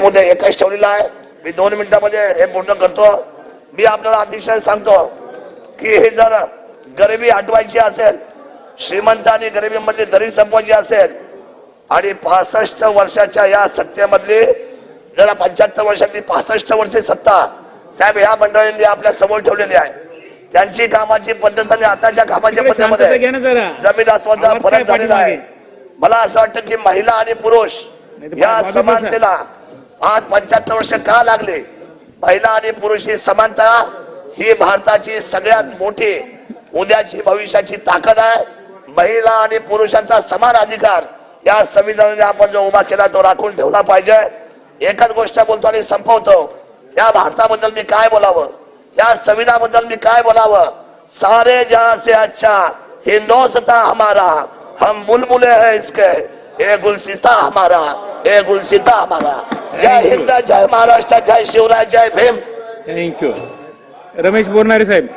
मुद्दे एकच ठेवलेला आहे. मी दोन मिनिटांमध्ये हे पूर्ण करतो. मी आपल्याला अतिशय सांगतो की हे जर गरिबी हटवायची असेल श्रीमंत आणि गरिबीमध्ये दरी संपवायची असेल आणि पासष्ट वर्षाच्या या सत्तेमधली जरा पंच्याहत्तर वर्षातली पासष्ट वर्षे सत्ता साहेब या मंडळींनी आपल्यासमोर ठेवलेली आहे. त्यांची कामाची पद्धत आणि आताच्या कामाच्या पद्धतीमध्ये जमीन आसमानचा फरक झालेला आहे? मला असं वाटतं की महिला आणि पुरुष या. समानतेला आज पंच्याहत्तर वर्ष का लागले? महिला आणि पुरुष ही समानता ही भारताची सगळ्यात मोठी उद्याची भविष्याची ताकद आहे. महिला आणि पुरुषांचा समान अधिकार या संविधानाने आपण जो उभा केला तो राखून ठेवला पाहिजे. एकच गोष्ट बोलतो आणि संपवतो. या भारताबद्दल मी काय बोलावं? या संविधानाबद्दल मी काय बोलावं? सारे जहां से अच्छा हिंदोस्तां हमारा हम बुलबुले है इसके ये गुलसिता हमारा ये गुलसिता हमारा। जय हिंद जय महाराष्ट्र जय शिवराय जय भीम. थँक्यू रमेश बोरनारे साहेब.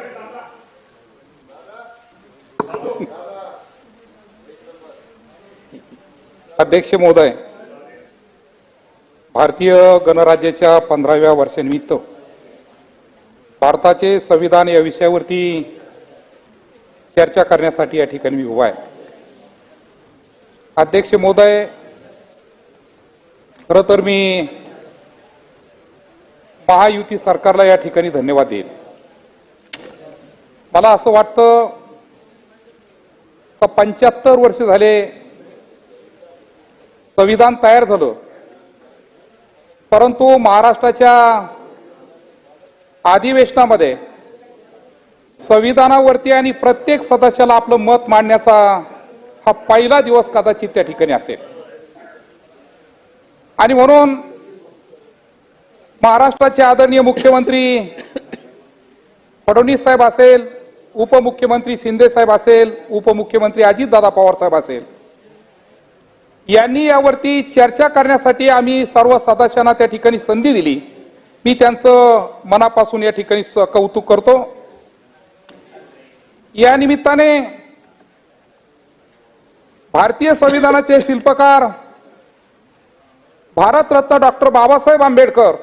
अध्यक्ष महोदय भारतीय गणराज्याच्या पंधराव्या वर्षानिमित्त भारताचे संविधान या विषयावरती चर्चा करण्यासाठी या ठिकाणी मी उभा आहे. अध्यक्ष महोदय खरं तर मी महायुती सरकारला या ठिकाणी धन्यवाद देईल मला असं वाटतं का पंच्याहत्तर वर्ष झाले संविधान तयार झालं. परंतु महाराष्ट्राच्या अधिवेशनामध्ये संविधानावरती आणि प्रत्येक सदस्याला आपलं मत मांडण्याचा हा पहिला दिवस कदाचित त्या ठिकाणी असेल. आणि म्हणून महाराष्ट्राचे आदरणीय मुख्यमंत्री फडणवीस साहेब असेल उपमुख्यमंत्री शिंदे साहेब असेल उपमुख्यमंत्री अजितदादा पवार साहेब असेल यांनी यावरती चर्चा करण्यासाठी आम्ही सर्व सदस्यांना त्या ठिकाणी संधी दिली. मी त्यांचं मनापासून या ठिकाणी कौतुक करतो. या निमित्ताने भारतीय संविधानाचे शिल्पकार भारतरत्न डॉक्टर बाबासाहेब आंबेडकर.